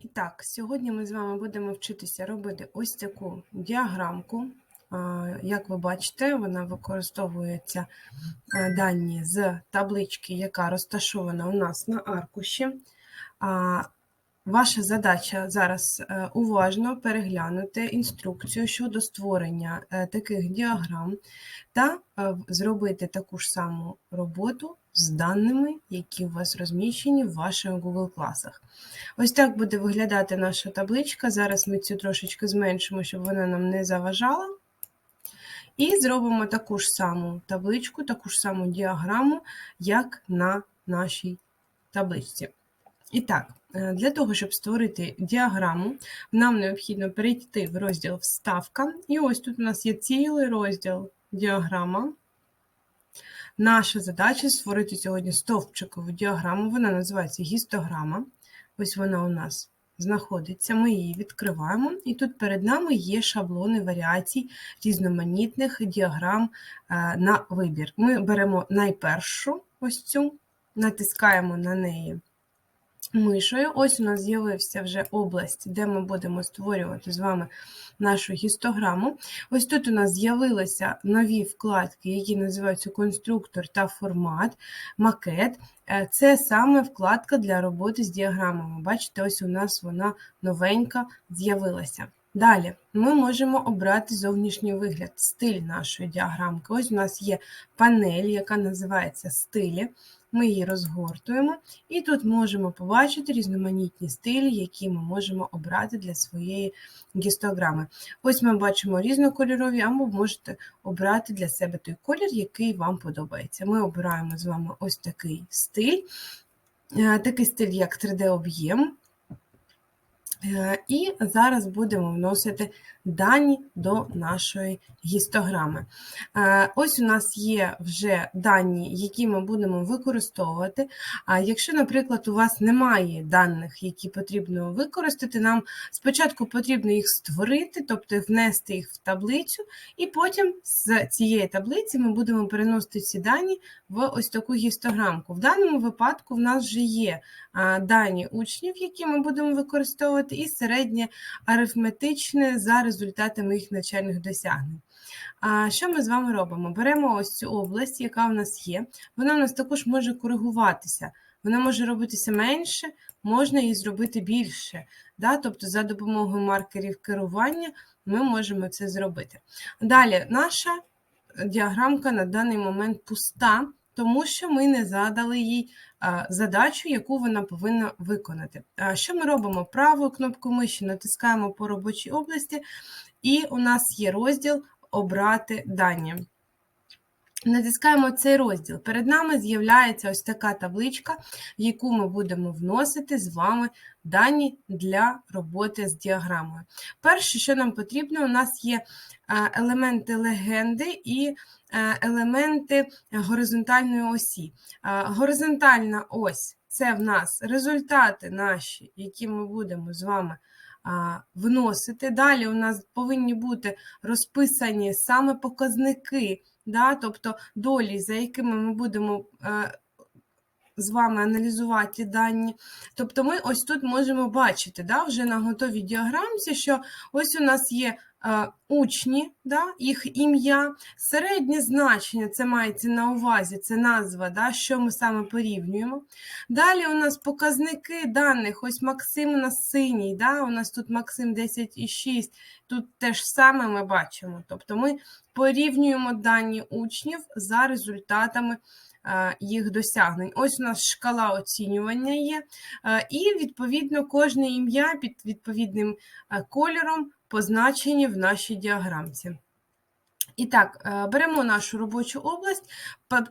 І так, сьогодні ми з вами будемо вчитися робити ось таку діаграмку. Як ви бачите, вона використовується е, дані з таблички, яка розташована у нас на аркуші. Ваша задача зараз е, уважно переглянути інструкцію щодо створення е, таких діаграм та е, зробити таку ж саму роботу з даними, які у вас розміщені в ваших Google класах. Ось так буде виглядати наша табличка. Зараз ми цю трошечки зменшимо, щоб вона нам не заважала. І зробимо таку ж саму табличку, таку ж саму діаграму, як на нашій табличці. І так, е, для того, щоб створити діаграму, нам необхідно перейти в розділ Вставка. І ось тут у нас є цілий розділ діаграма. Наша задача створити сьогодні стовпчикову діаграму. Вона називається гістограма. Ось вона у нас знаходиться. Ми її відкриваємо, і тут перед нами є шаблони варіацій різноманітних діаграм е, на вибір. Ми беремо найпершу ось цю, натискаємо на неї мишою. Ось у нас з'явився вже область, де ми будемо створювати з вами нашу гістограму. Ось тут у нас з'явилися нові вкладки, які називаються конструктор та формат, макет. Е, Це саме вкладка для роботи з діаграмами. Бачите, ось у нас вона новенька з'явилася. Далі ми можемо обрати зовнішній вигляд, стиль нашої діаграмки. Ось у нас є панель, яка називається стилі. Ми її розгортуємо, і тут можемо побачити різноманітні стилі, які ми можемо обрати для своєї гістограми. Ось ми бачимо різнокольорові, або можете обрати для себе той колір, який вам подобається. Ми обираємо з вами ось такий стиль, е, такий стиль, як 3D-об'єм. Е, І зараз будемо вносити дані до нашої гістограми. Е, Ось у нас є вже дані, які ми будемо використовувати. А якщо, наприклад, у вас немає даних, які потрібно використати, нам спочатку потрібно їх створити, тобто внести їх в таблицю, і потім з цієї таблиці ми будемо переносити ці дані в ось таку гістограмку. В даному випадку в нас вже є дані учнів, які ми будемо використовувати, і середнє арифметичне за результатами їх навчальних досягнень. А що ми з вами робимо? Беремо ось цю область, яка в нас є. Вона в нас також може коригуватися. Вона може робитися менше, можна її зробити більше. Да? Тобто, за допомогою маркерів керування ми можемо це зробити. Далі, наша діаграмка на даний момент пуста, тому що ми не задали їй задачу, яку вона повинна виконати. А, Що ми робимо? Правою кнопкою миші натискаємо по робочій області, і у нас є розділ Обрати дані. Натискаємо цей розділ. Перед нами з'являється ось така табличка, в яку ми будемо вносити з вами дані для роботи з діаграмою. Перше, що нам потрібно, у нас є е, елементи легенди і е, елементи горизонтальної осі. Е, Горизонтальна ось це в нас результати наші, які ми будемо з вами вносити. Далі у нас повинні бути розписані саме показники, да, тобто долі, за якими ми будемо е, з вами аналізувати дані. Тобто ми ось тут можемо бачити да, вже на готовій діаграмці, що ось у нас є е, учні, да, їх ім'я, середнє значення, це мається на увазі, це назва, да, що ми саме порівнюємо. Далі у нас показники даних, ось Максим у нас синій, да, у нас тут Максим 10,6, тут теж саме ми бачимо. Тобто ми порівнюємо дані учнів за результатами їх досягнень. Ось у нас шкала оцінювання є, е, і, відповідно, кожне ім'я під відповідним е, кольором позначені в нашій діаграмці. І так, е, беремо нашу робочу область.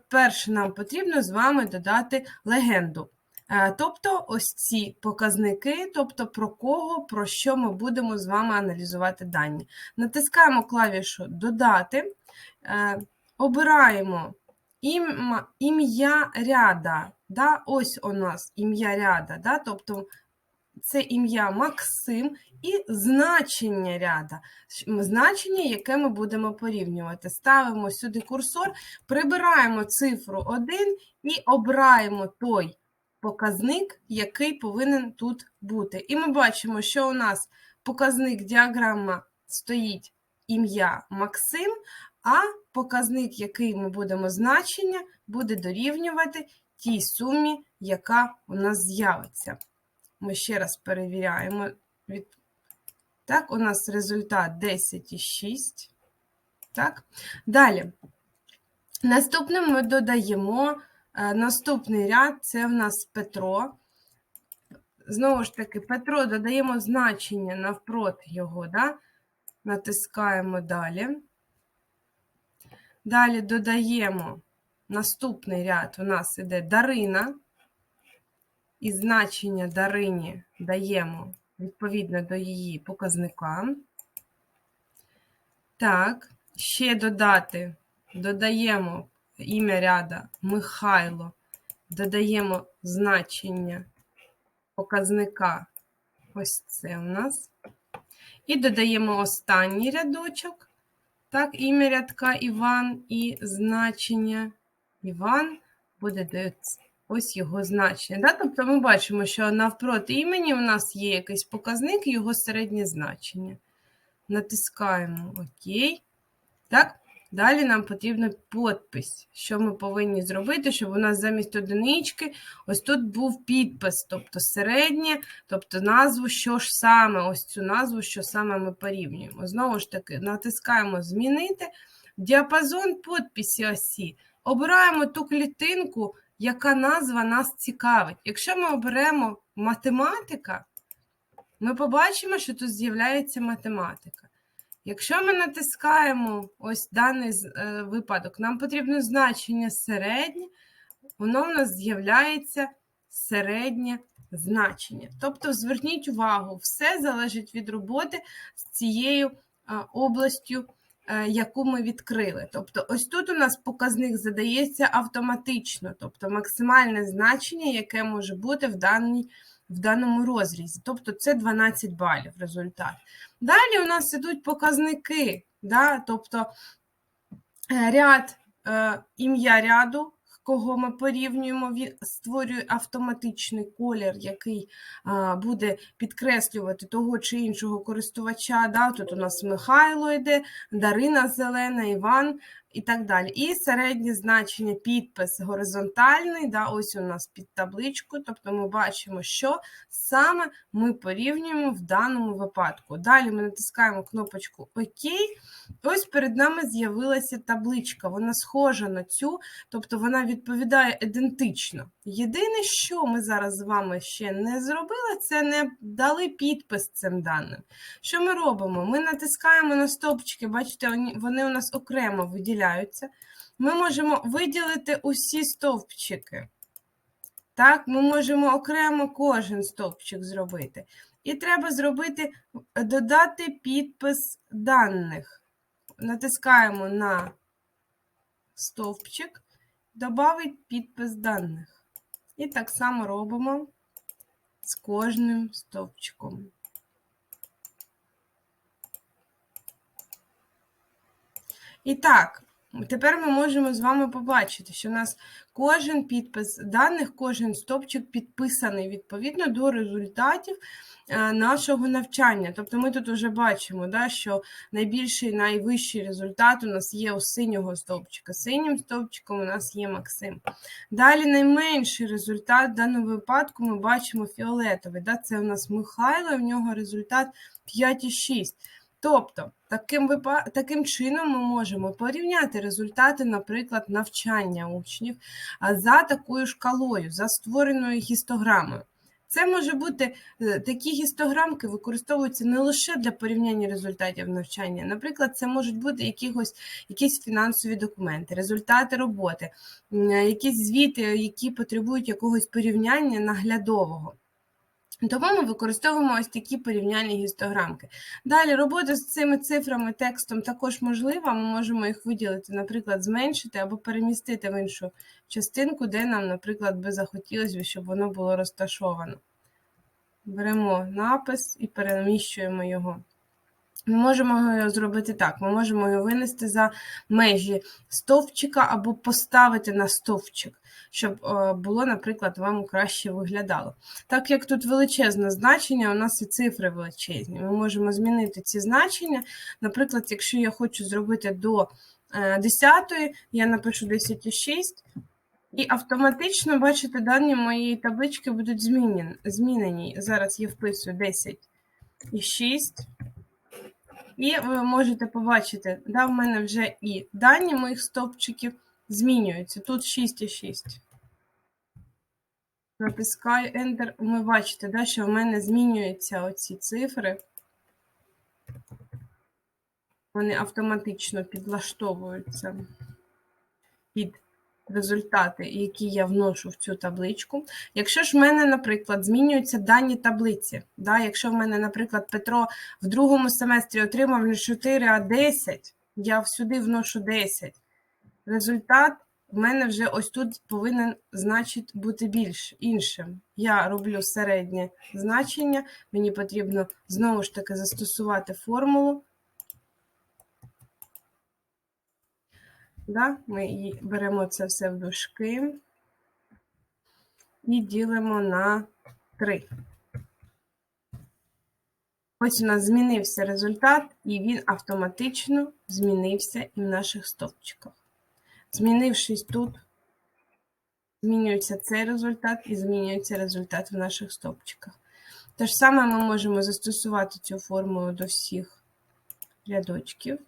Перше нам потрібно з вами додати легенду. Е, Тобто ось ці показники, тобто про кого, про що ми будемо з вами аналізувати дані. Натискаємо клавішу Додати, е, обираємо ім'я ряда. Да? Ось у нас ім'я ряда, да? тобто це ім'я Максим і значення ряда. Значення, яке ми будемо порівнювати. Ставимо сюди курсор, прибираємо цифру 1 і обираємо той показник, який повинен тут бути. І ми бачимо, що у нас показник діаграма стоїть ім'я Максим, а показник, який ми будемо значення, буде дорівнювати тій сумі, яка у нас з'явиться. Ми ще раз перевіряємо. Так, у нас результат 10,6. Так, далі. Наступним ми додаємо е, наступний ряд це в нас Петро. Знову ж таки, Петро додаємо значення навпроти його, да? натискаємо далі. Далі додаємо наступний ряд у нас іде Дарина. І значення Дарині даємо відповідно до її показника. Так, ще додати, додаємо ім'я ряда Михайло, додаємо значення показника. Ось це у нас. І додаємо останній рядочок. Так, ім'я рядка Іван і значення Іван буде ось його значення. Да? Тобто ми бачимо, що навпроти імені у нас є якийсь показник, його середнє значення. Натискаємо ОК. Так, далі нам потрібен підпис. Що ми повинні зробити, щоб у нас замість одинички ось тут був підпис, тобто середнє, тобто назву, що ж саме, ось цю назву, що саме ми порівнюємо. Знову ж таки, натискаємо Змінити. Діапазон підписі осі. Обираємо ту клітинку, яка назва нас цікавить. Якщо ми оберемо математика, ми побачимо, що тут з'являється математика. Якщо ми натискаємо ось даний е, випадок, нам потрібно значення середнє, воно в нас з'являється середнє значення. Тобто, зверніть увагу, все залежить від роботи з цією областю. Е, яку ми відкрили. Тобто, ось тут у нас показник задається автоматично, тобто максимальне значення, яке може бути в даній, в даному розрізі. Тобто це 12 балів результат. Далі у нас ідуть показники, да? тобто е, ряд е, ім'я ряду кого ми порівнюємо, він створює автоматичний колір, який а, буде підкреслювати того чи іншого користувача. Да? Тут у нас Михайло йде, Дарина Зелена, Іван і так далі. І середнє значення підпис горизонтальний. да? Ось у нас під табличкою, тобто ми бачимо, що саме ми порівнюємо в даному випадку. Далі ми натискаємо кнопочку ОК. Ось перед нами з'явилася табличка. Вона схожа на цю, тобто вона відповідає ідентично. Єдине, що ми зараз з вами ще не зробили, це не дали підпис цим даним. Що ми робимо? Ми натискаємо на стовпчики, бачите, вони у нас окремо виділяються. Ми можемо виділити усі стовпчики. Так, Ми можемо окремо кожен стовпчик зробити. І треба зробити, додати підпис даних. Натискаємо на стовпчик, додати підпис даних. І так само робимо з кожним стовпчиком. І так, Тепер ми можемо з вами побачити, що у нас кожен підпис даних, кожен стопчик підписаний відповідно до результатів е, нашого навчання. Тобто ми тут вже бачимо, да, що найбільший, найвищий результат у нас є у синього стовпчика. Синім стовпчиком у нас є Максим. Далі найменший результат в даному випадку ми бачимо фіолетовий. Да, Це у нас Михайло, в нього результат 5,6. Тобто, таким таким чином ми можемо порівняти результати, наприклад, навчання учнів за такою шкалою, за створеною гістограмою. Це може бути е, такі гістограмки використовуються не лише для порівняння результатів навчання. Наприклад, це можуть бути якихось, якісь фінансові документи, результати роботи, якісь звіти, які потребують якогось порівняння наглядового. Тому ми використовуємо ось такі порівняльні гістограмки. Далі робота з цими цифрами, текстом також можлива. Ми можемо їх виділити, наприклад, зменшити або перемістити в іншу частинку, де нам, наприклад, би захотілося, щоб воно було розташовано. Беремо напис і переміщуємо його. Ми можемо його зробити так: ми можемо його винести за межі стовпчика або поставити на стовпчик, щоб е, було, наприклад, вам краще виглядало. Так як тут величезне значення, у нас і цифри величезні. Ми можемо змінити ці значення. Наприклад, якщо я хочу зробити до е, 10, я напишу 10,6. І автоматично, бачите, дані моєї таблички будуть змінені. Зараз я вписую 10 і ви можете побачити, да, в мене вже і дані моїх стовпчиків змінюються. Тут 6 і 6. Натискаю Enter. Ви бачите, да, що в мене змінюються оці цифри. Вони автоматично підлаштовуються під результати, які я вношу в цю табличку. Якщо ж в мене, наприклад, змінюються дані таблиці, да, якщо в мене, наприклад, Петро в другому семестрі отримав не 4, а 10, я сюди вношу 10. Результат в мене вже ось тут повинен значить бути більш іншим. Я роблю середнє значення, мені потрібно знову ж таки застосувати формулу. Да? Ми беремо це все в дужки і ділимо на 3. Ось у нас змінився результат, і він автоматично змінився і в наших стовпчиках. Змінившись тут, змінюється цей результат і змінюється результат в наших стовпчиках. Те ж саме ми можемо застосувати цю формулу до всіх рядочків.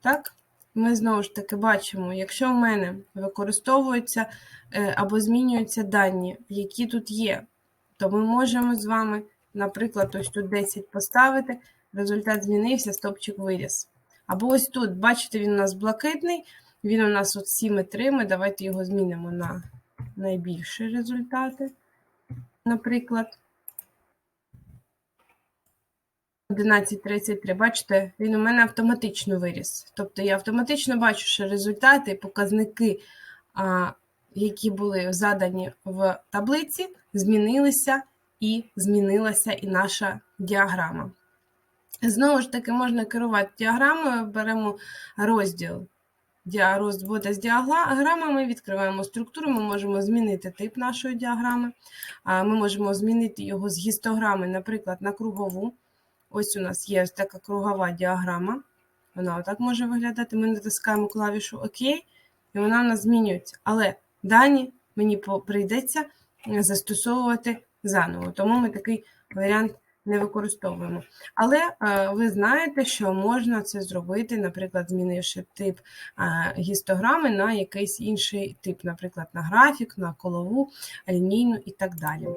Так, ми знову ж таки бачимо, якщо в мене використовуються е, або змінюються дані, які тут є, то ми можемо з вами, наприклад, ось тут 10 поставити, результат змінився, стопчик виріс. Або ось тут, бачите, він у нас блакитний, він у нас от 7,3, ми давайте його змінимо на найбільші результати, наприклад. 11.33, бачите, він у мене автоматично виріс. Тобто я автоматично бачу, що результати, показники, а, які були задані в таблиці, змінилися і змінилася і наша діаграма. Знову ж таки, можна керувати діаграмою, беремо розділ робота з діаграмами, відкриваємо структуру, ми можемо змінити тип нашої діаграми, ми можемо змінити його з гістограми, наприклад, на кругову. Ось у нас є ось така кругова діаграма. Вона отак може виглядати. Ми натискаємо клавішу ОК, і вона у нас змінюється. Але дані мені прийдеться застосовувати заново, тому ми такий варіант не використовуємо. Але е, ви знаєте, що можна це зробити, наприклад, змінивши тип е, гістограми на якийсь інший тип, наприклад, на графік, на колову, лінійну і так далі.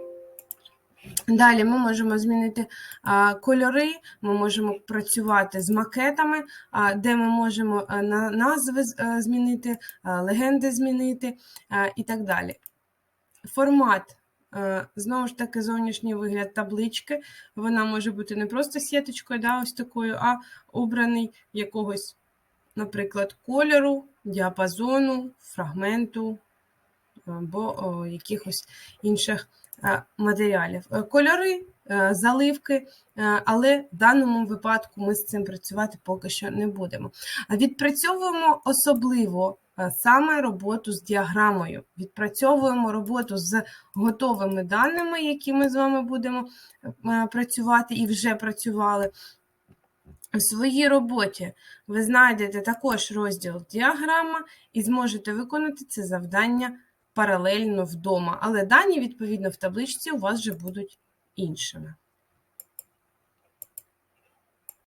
Далі ми можемо змінити а, кольори, ми можемо працювати з макетами, а, де ми можемо а, на, назви а, змінити, а, легенди змінити а, і так далі. Формат, а, знову ж таки, зовнішній вигляд таблички. Вона може бути не просто сіточкою, да, ось такою, а обраний якогось, наприклад, кольору, діапазону, фрагменту або о, якихось інших. Е, матеріалів. Е, кольори, е, заливки, але в даному випадку ми з цим працювати поки що не будемо. Відпрацьовуємо особливо саме роботу з діаграмою, відпрацьовуємо роботу з готовими даними, які ми з вами будемо працювати і вже працювали. У своїй роботі ви знайдете також розділ діаграма і зможете виконати це завдання паралельно вдома, але дані, відповідно, в табличці у вас вже будуть іншими.